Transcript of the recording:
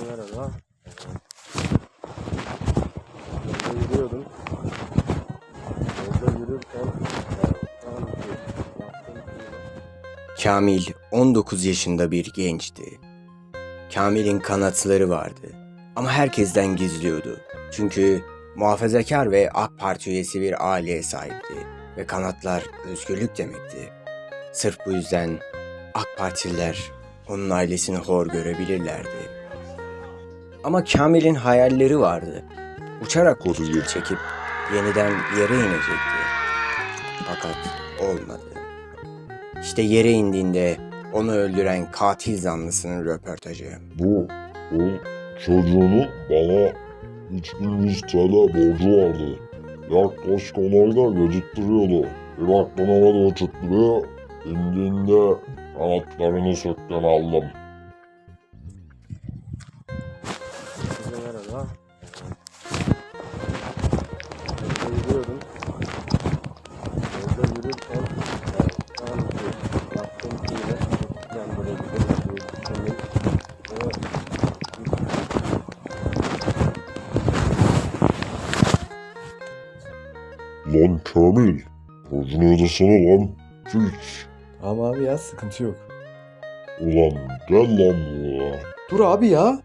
Herkese merhaba. Yolda yürüyordum. Yolda yürürken Kamil 19 yaşında bir gençti. Kamil'in kanatları vardı ama herkesten gizliyordu. Çünkü muhafazakar ve AK Parti üyesi bir aileye sahipti ve kanatlar özgürlük demekti. Sırf bu yüzden AK Partililer onun ailesini hor görebilirlerdi. Ama Kamil'in hayalleri vardı. Uçarak 30 yıl çekip yeniden yere inecekti. Fakat olmadı. İşte yere indiğinde onu öldüren katil zanlısının röportajı. Bu, bu çocuğunun bana 3100 TL borcu vardı. Yaklaşık 10 ayda geciktiriyordu. Bir baktım havada uçutturuyor. İndiğinde kanatlarını sökten aldım. Merhaba. Yolda yürüyordum. Yolda yürürken tam bir baktım ki yine yan böyle gidiyor diye düşündüm. Ve Lan Kamil, borcunu ödesene lan. Piç. Tamam abi ya sıkıntı yok. Ulan gel lan buraya. Dur abi ya.